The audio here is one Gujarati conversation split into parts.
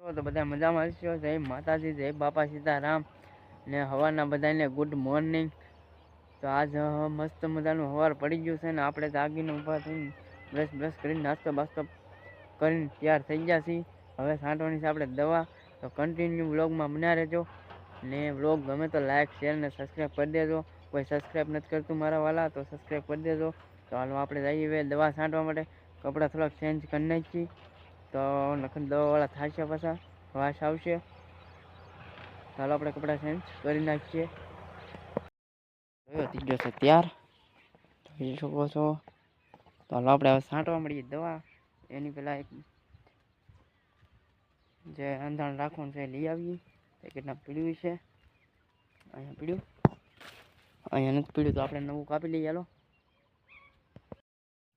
તો બધા મજામાં છો? જય માતાજી, જય બાપા સીતારામ ને હવારના બધાને ગુડ મોર્નિંગ તો આજ મસ્ત મજાનું હવાર પડી ગયું છે ને આપણે જાગીને ઊભા થઈને બ્રશ બ્રશ કરીને નાસ્તો બાસ્તો કરીને તૈયાર થઈ ગયા છીએ. હવે છાંટવાની છે આપણે દવા. તો કન્ટિન્યુ વ્લોગમાં બન્યા રહેજો ને વ્લોગ ગમે તો લાઇક શેર ને સબસ્ક્રાઈબ કરી દેજો. કોઈ સબસ્ક્રાઈબ નથી કરતું મારા વાલા તો સબસ્ક્રાઈબ કરી દેજો. તો હાલો આપણે જઈએ દવા છાંટવા માટે. કપડાં થોડાક ચેન્જ કરી નાખીએ. તો નખર દવાવાળા થશે પાછા. વાસ આવશે. ચાલો આપણે કપડાં ચેન્જ કરી નાખીએ. થઈ ત્રીજો છે ત્યાર. જોઈ શકો છો. ચાલો આપણે હવે છાંટવા મળીએ દવા. એની પહેલાં એક જે અંધાણ રાખવાનું છે લઈ આવીએ. પેકેટના પીળ્યું છે. અહીંયા પીળ્યું અહીંયા નથી પીળ્યું તો આપણે નવું કાપી લઈએ, હાલો.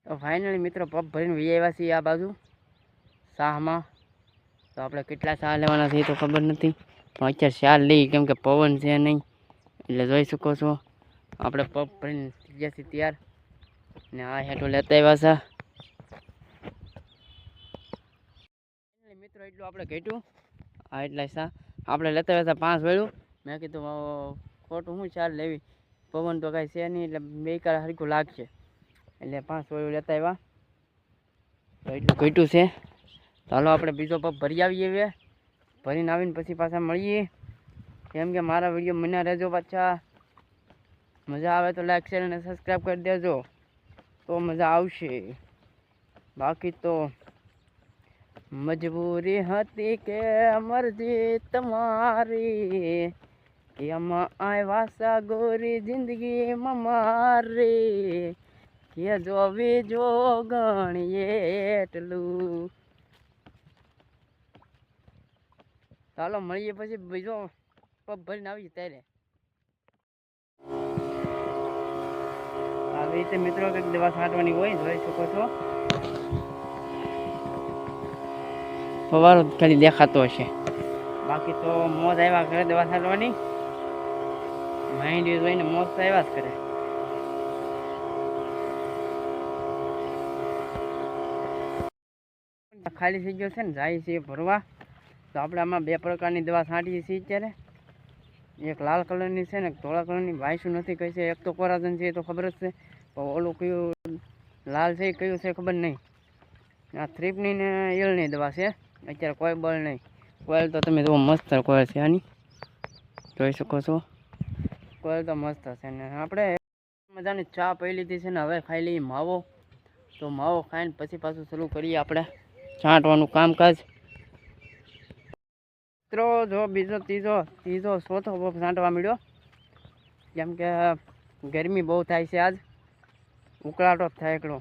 તો ફાઇનલી મિત્રો પગ ભરીને વી આવ્યા છીએ આ બાજુ. શાહમાં? તો આપણે કેટલા શાહ લેવાના છે એ તો ખબર નથી. પણ અત્યારે શાહ લઈ કેમ કે પવન છે નહીં. એટલે જોઈ શકો છો. આપણે પગ ભરીને ગયા છીએ તૈયાર. ને આ હેઠો લેતા આવ્યા છે. મિત્રો, એટલું આપણે ઘટ્યું. આ એટલા શાહ. આપણે લેતા આવ્યા હતા પાંચ વેળું મેં કીધું ખોટું હું ચાર લેવી? પવન તો કાંઈ છે નહીં, એટલે બે કાર હરખું લાગશે. એટલે પાંચ વેળું લેતા આવ્યા. તો એટલું ઘટ્યું છે. ચાલો આપણે બીજો પગ ભરી આવીએ હવે. ભરીને આવીને પછી પાછા મળીએ. કેમ કે મારા વીડિયો મને રહેજો પાછા. મજા આવે તો લાઈક શેર અને સબસ્ક્રાઈબ કરી દેજો. તો મજા આવશે. બાકી તો મજબૂરી હતી કે મરજી તમારી આમાં આવ્યા સાગોરી ગોરી જિંદગીમાં મારી. કે જોવી જો ગણીએ એટલું. ચાલો મળીએ પછી બીજો પગ ભરીને આવીએ ત્યારે. આવી રીતે મિત્રો કંઈક દવા છાંટવાની હોય, જોઈ શકો છો. ફવારો ખાલી દેખાતો હશે. બાકી તો મોજ આવ્યા કરે દવા છાંટવાની. માઇન્ડ જોઈને મોજ તો આવ્યા જ કરે. ખાલી થઈ ગયો છે ને, જાય છે ભરવા. તો આપણે આમાં બે પ્રકારની દવા છાંટીએ છીએ અત્યારે. એક લાલ કલરની છે ને ધોળા કલરની. વાયસું નથી કહી છે. એક તો કોરાજન છે, એ તો ખબર જ છે. પણ ઓલું કયું લાલ છે, એ કયું છે ખબર નહીં. આ થ્રીપની ને એલની દવા છે. અત્યારે કોઈ બળ નહીં. કોયલ તો તમે જુઓ મસ્ત કોયલ છે આની. જોઈ શકો છો. કોયલ તો મસ્ત છે ને. આપણે મજાની ચા પી લીધી છે ને. હવે ખાઈ લઈએ માવો. તો માવો ખાઈને પછી પાછું શરૂ કરીએ આપણે. છાંટવાનું કામકાજ. મિત્રો, જો બીજો ત્રીજો ત્રીજો ચોથો પપ છાંટવા મળ્યો કેમ કે, ગરમી બહુ થાય છે આજ. ઉકળાટો થાય એકલો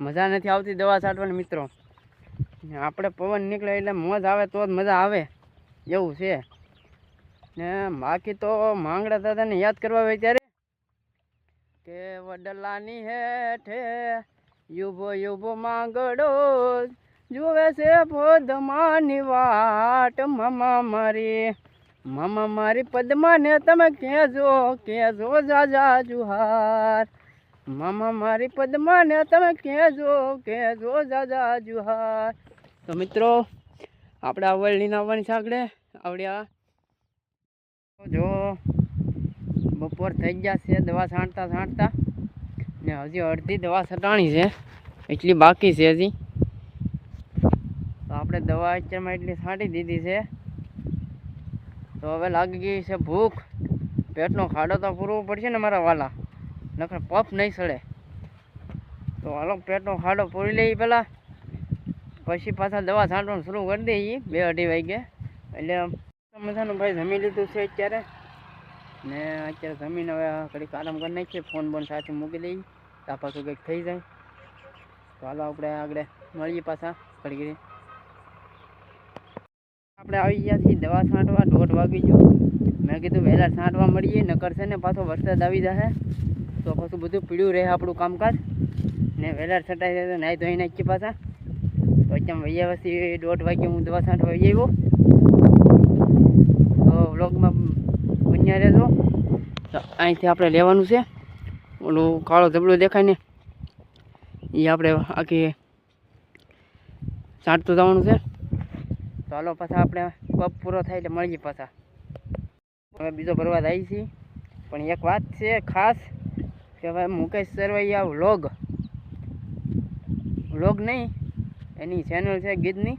મજા નથી આવતી દવા છાંટવાની મિત્રો. આપણે પવન નીકળે એટલે મોજ આવે તો જ મજા આવે. એવું છે. ને બાકી તો માંગડા દાદાને યાદ કરવા હોય ત્યારે કે વડલાની હેઠે યુભો યુભો માંગડો જુએ છે પદમાની વાટ. મમા મારી મમા મારી પદ્માને તમે કહેજો કહેજો જાજા જુહાર. મમા મારી પદ્માને તમે કહેજો કહેજો જાજા જુહાર. તો મિત્રો, આપણે આ વળીને આવવાની છે આગળ આવડ્યા. જો, બપોર થઈ ગયા છે, દવા છાંટતા છાંટતા. ને હજી અડધી દવા છટાણી છે. એટલી બાકી છે હજી. દવા અત્યારમાં એટલી છાંટી દીધી છે. તો હવે લાગી ગઈ છે ભૂખ. પેટનો ખાડો તો પૂરવો પડશે ને મારા વાલા. નકર પફ નહીં સડે. તો હાલો, પેટનો ખાડો પૂરી લઈએ પહેલાં. પછી પાછા દવા છાંટવાનું શરૂ કરી દઈએ. બે અઢી વાગે. એટલે મજાનું ભાઈ જમી લીધું છે અત્યારે. ને અત્યારે જમીન હવે ઘડીક આરામ કરી નાખીએ. ફોન બોન સાથે મૂકી દઈએ. તો આ પાછું કંઈક થઈ જાય. તો હાલો, આપણે આગળ મળીએ પાછા ઘડી ઘડી આપણે આવી ગયા છીએ, દવા છાંટવા, દોઢ વાગી ગયો. મેં કીધું વહેલા છાંટવા મળીએ, નકર છે ને પાછો વરસાદ આવી જશે તો પાછું બધું પીળ્યું રહે આપણું કામકાજ. ને વહેલા છટાઈ જાય તો નાહી ધોઈ નાખીએ પાછા. તો એકદમ વૈયા પછી દોઢ વાગે હું દવા છાંટવા આવી આવ્યો. તો વ્લોગમાં બન્યા રહેજો. તો અહીંથી આપણે લેવાનું છે. ઓલું કાળો ધબલું દેખાય ને એ આપણે આખી છાંટતું જવાનું છે. તો હાલો, પાછા આપણે કપ પૂરો થાય એટલે મળીએ પાછા. હવે બીજો ભરવા આવી છીએ પણ એક વાત છે ખાસ, કે હવે મુકેશ સરવૈયા વ્લોગ વ્લોગ નહીં, એની ચેનલ છે ગીતની.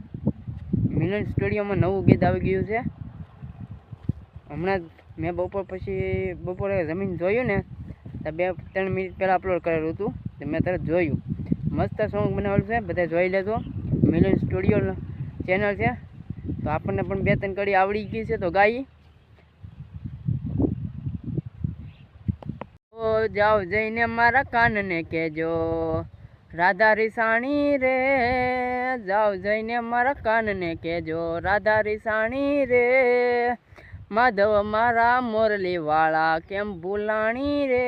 મિલન સ્ટુડિયોમાં નવું ગીત આવી ગયું છે. હમણાં મેં બપોર પછી, બપોરે જમીન જોયું ને, તો બે, ત્રણ મિનિટ પહેલાં અપલોડ કરેલું હતું, તો મેં તરત જોયું. મસ્ત સોંગ બનાવેલું છે, બધા જોઈ લેજો. મિલન સ્ટુડિયો ચેનલ છે. તો આપણને પણ બે ત્રણ કડી આવડી ગઈ છે તો ગાઈ ઓ જાઓ જઈને મારા કાનને કહેજો. રાધા રીસાણી રે, જાઓ જઈને મારા કાનને કહેજો. રાધા રીસાણી રે, માધવ મારા મોરલી વાળા કેમ ભૂલાણી રે?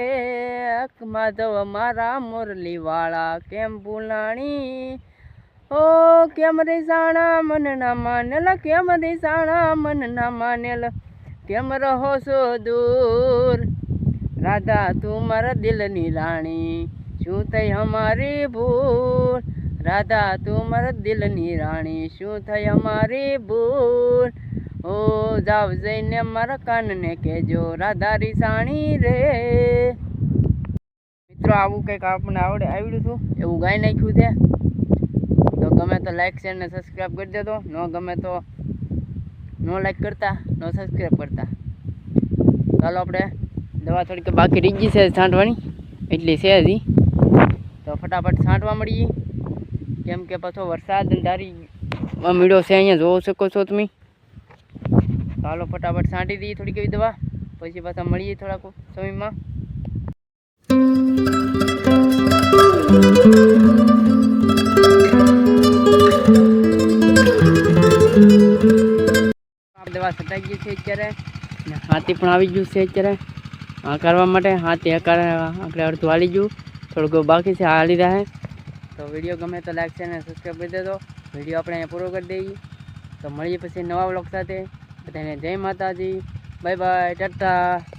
માધવ મારા મોરલી વાળા કેમ ભૂલાણી? ઓ કેમ રીસાણા મન ના માનેલ કેમ રે સાણા મન ના માનેલ કેમ રહો છો દૂર? રાધા તું મારા દિલની રાણી શું થઈ અમારી ભૂલ? રાધા તું મારા દિલની રાણી શું થઈ અમારી ભૂલ? ઓ જાવ જઈને મારા કાનને કહેજો રાધા રીસાણી રે. મિત્રો આવું કંઈક આપણને આવડે આવડ્યું છું એવું ગાઈ નાખ્યું છે? તો ગમે તો લાઈક શેર ને સબસ્ક્રાઈબ કરી દેજો. ન ગમે તો નો લાઈક કરતા, નો સબસ્ક્રાઈબ કરતા. ચાલો આપણે દવા થોડીક બાકી રહી ગઈ છે છાંટવાની. એટલી છે હજી. તો ફટાફટ છાંટવા મળીએ કેમ કે પાછો વરસાદ ધારી મીડો છે અહીંયા જોઈ શકો છો તમે. ચાલો ફટાફટ છાંટી દઈએ થોડીક એવી દવા. પછી પાછા મળીએ થોડાક સમયમાં. આ દવા છટાઈ ગઈ છે અત્યારે ને હાથી પણ આવી ગયું છે અત્યારે. આ કરવા માટે હાથી આકાર આપણે અડધું હાલી ગયું. થોડુંક બાકી છે હાલી રહે તો વીડિયો ગમે તો લાઈક છે અને સબસ્ક્રાઈબ કરી દેજો. વીડિયો આપણે અહીંયા પૂરો કરી દઈએ. તો મળીએ પછી નવા વ્લોગ સાથે. બધાને જય માતાજી. Bye bye, tata.